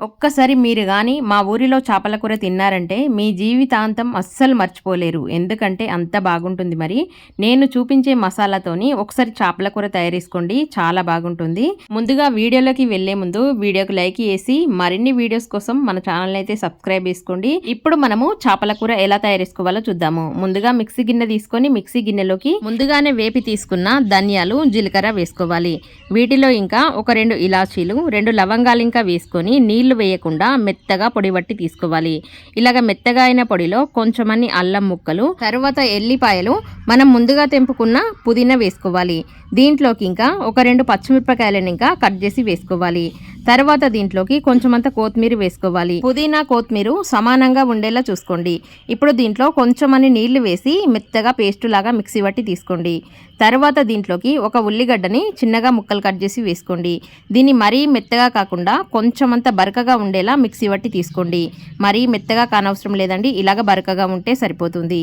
ఒక్కసారి మీరు కానీ మా ఊరిలో చేపల కూర తిన్నారంటే మీ జీవితాంతం అస్సలు మర్చిపోలేరు. ఎందుకంటే అంత బాగుంటుంది మరి. నేను చూపించే మసాలాతోని ఒకసారి చేపల కూర తయారేసుకోండి చాలా బాగుంటుంది. ముందుగా వీడియోలోకి వెళ్ళే ముందు వీడియోకి లైక్ చేసి మరిన్ని వీడియోస్ కోసం మన ఛానల్ అయితే సబ్స్క్రైబ్ చేసుకోండి. ఇప్పుడు మనము చేపల కూర ఎలా తయారేసుకోవాలో చూద్దాము. ముందుగా మిక్సీ గిన్నె తీసుకొని మిక్సీ గిన్నెలోకి ముందుగానే వేపి తీసుకున్న ధనియాలు జీలకర్ర వేసుకోవాలి. వీటిలో ఇంకా ఒక రెండు ఇలాచీలు రెండు లవంగాలు ఇంకా వేసుకొని నీళ్ళు నీళ్ళు వేయకుండా మెత్తగా పొడి పట్టి తీసుకోవాలి. ఇలాగ మెత్తగా అయిన పొడిలో కొంచెమన్ని అల్లం ముక్కలు తర్వాత ఎల్లిపాయలు మనం ముందుగా తెంపుకున్న పుదీనా వేసుకోవాలి. దీంట్లోకి ఇంకా ఒక రెండు పచ్చిమిరపకాయలను ఇంకా కట్ చేసి వేసుకోవాలి. తర్వాత దీంట్లోకి కొంచెమంత కొత్తిమీర వేసుకోవాలి. పుదీనా కొత్తిమీర సమానంగా ఉండేలా చూసుకోండి. ఇప్పుడు దీంట్లో కొంచెమని నీళ్ళు వేసి మెత్తగా పేస్ట్ లాగా మిక్సీ పట్టి తీసుకోండి. తర్వాత దీంట్లోకి ఒక ఉల్లిగడ్డని చిన్నగా ముక్కలు కట్ చేసి వేసుకోండి. దీన్ని మరీ మెత్తగా కాకుండా కొంచెమంత బరకగా ఉండేలా మిక్సీ పట్టి తీసుకోండి. మరీ మెత్తగా కానవసరం లేదండి. ఇలాగ బరకగా ఉంటే సరిపోతుంది.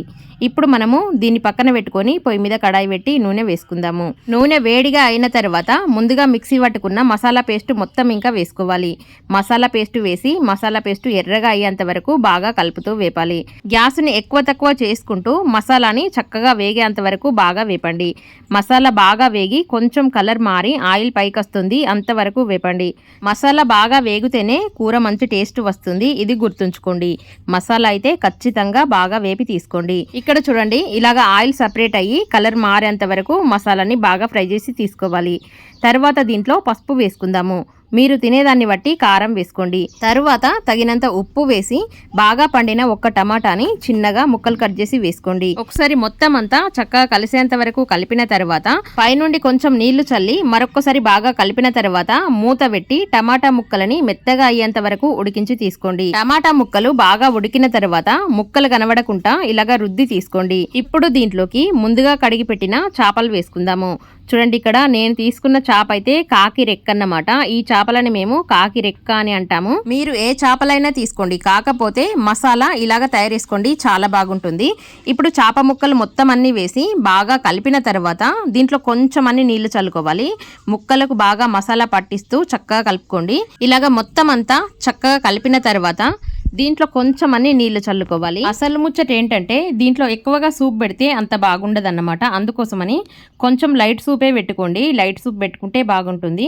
ఇప్పుడు మనము దీన్ని పక్కన పెట్టుకొని పొయ్యి మీద కడాయి పెట్టి నూనె వేసుకుందాము. నూనె వేడిగా అయిన తర్వాత ముందుగా మిక్సీ పట్టుకున్న మసాలా పేస్ట్ మొత్తం ఇంకా వేసుకోవాలి. మసాలా పేస్ట్ వేసి మసాలా పేస్ట్ ఎర్రగా అయ్యేంత వరకు బాగా కలుపుతూ వేపాలి. గ్యాస్ని ఎక్కువ తక్కువ చేసుకుంటూ మసాలాని చక్కగా వేగేంత వరకు బాగా వేపండి. మసాలా బాగా వేగి కొంచెం కలర్ మారి ఆయిల్ పైకి వస్తుంది అంతవరకు వేపండి. మసాలా బాగా వేగితేనే కూర మంచి టేస్ట్ వస్తుంది ఇది గుర్తుంచుకోండి. మసాలా అయితే ఖచ్చితంగా బాగా వేపి తీసుకోండి. ఇక్కడ చూడండి ఇలాగ ఆయిల్ సపరేట్ అయ్యి కలర్ మారేంత వరకు మసాలాని బాగా ఫ్రై చేసి తీసుకోవాలి. తర్వాత దీంట్లో పసుపు వేసుకుందాము. మీరు తినేదాన్ని బట్టి కారం వేసుకోండి. తరువాత తగినంత ఉప్పు వేసి బాగా పండిన ఒక్క టమాటాని చిన్నగా ముక్కలు కట్ చేసి వేసుకోండి. ఒకసారి మొత్తం అంతా చక్కగా కలిసేంత వరకు కలిపిన తర్వాత పైనుండి కొంచెం నీళ్ళు చల్లి మరొకసారి బాగా కలిపిన తర్వాత మూత పెట్టి టమాటా ముక్కలని మెత్తగా అయ్యేంత వరకు ఉడికించి తీసుకోండి. టమాటా ముక్కలు బాగా ఉడికిన తర్వాత ముక్కలు కనబడకుండా ఇలాగ రుద్ది తీసుకోండి. ఇప్పుడు దీంట్లోకి ముందుగా కడిగి పెట్టిన చేపలు వేసుకుందాము. చూడండి ఇక్కడ నేను తీసుకున్న చేప అయితే కాకి రెక్క అన్నమాట. ఈ చేపలని మేము కాకి రెక్క అని అంటాము. మీరు ఏ చేపలైనా తీసుకోండి. కాకపోతే మసాలా ఇలాగ తయారు చేసుకోండి. చాలా బాగుంటుంది. ఇప్పుడు చేప ముక్కలు మొత్తం అన్ని వేసి బాగా కలిపిన తర్వాత దీంట్లో కొంచెం అన్ని నీళ్ళు చల్లుకోవాలి. ముక్కలకు బాగా మసాలా పట్టిస్తూ చక్కగా కలుపుకోండి. ఇలాగ మొత్తం అంతా చక్కగా కలిపిన తర్వాత దీంట్లో కొంచెం అని నీళ్ళు చల్లుకోవాలి. అసలు ముచ్చట ఏంటంటే దీంట్లో ఎక్కువగా సూప్ పెడితే అంత బాగుండదు అన్నమాట అందుకోసమని కొంచెం లైట్ సూపే పెట్టుకోండి. లైట్ సూప్ పెట్టుకుంటే బాగుంటుంది.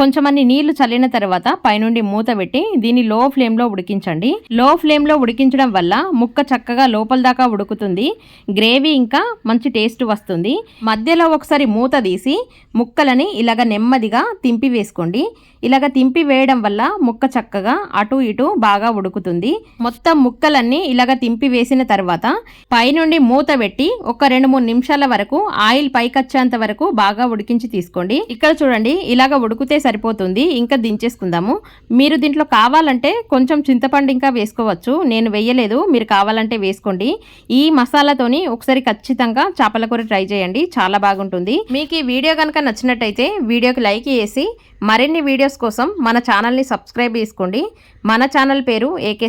కొంచెం అన్ని నీళ్ళు చల్లిన తర్వాత పైనుండి మూత పెట్టి దీన్ని లో ఫ్లేమ్లో ఉడికించండి. లో ఫ్లేమ్లో ఉడికించడం వల్ల ముక్క చక్కగా లోపల దాకా ఉడుకుతుంది. గ్రేవీ ఇంకా మంచి టేస్ట్ వస్తుంది. మధ్యలో ఒకసారి మూత తీసి ముక్కలని ఇలాగ నెమ్మదిగా తింపి వేసుకోండి. ఇలాగ తింపి వేయడం వల్ల ముక్క చక్కగా అటు ఇటు బాగా ఉడుకుతుంది. మొత్తం ముక్కలన్నీ ఇలాగ తింపి వేసిన తర్వాత పైనుండి మూత పెట్టి ఒక రెండు మూడు నిమిషాల వరకు ఆయిల్ పైకొచ్చేంత వరకు బాగా ఉడికించి తీసుకోండి. ఇక్కడ చూడండి ఇలాగ ఉడికితే సరిపోతుంది. ఇంకా దించేసుకుందాము. మీరు దీంట్లో కావాలంటే కొంచెం చింతపండు ఇంకా వేసుకోవచ్చు. నేను వేయలేదు మీరు కావాలంటే వేసుకోండి. ఈ మసాలాతోని ఒకసారి ఖచ్చితంగా చేపల కూర ట్రై చేయండి. చాలా బాగుంటుంది. మీకు ఈ వీడియో కనుక నచ్చినట్టయితే వీడియోకి లైక్ చేసి మరిన్ని వీడియోస్ కోసం మన ఛానల్ని సబ్స్క్రైబ్ చేసుకోండి. మన ఛానల్ పేరు ఏకే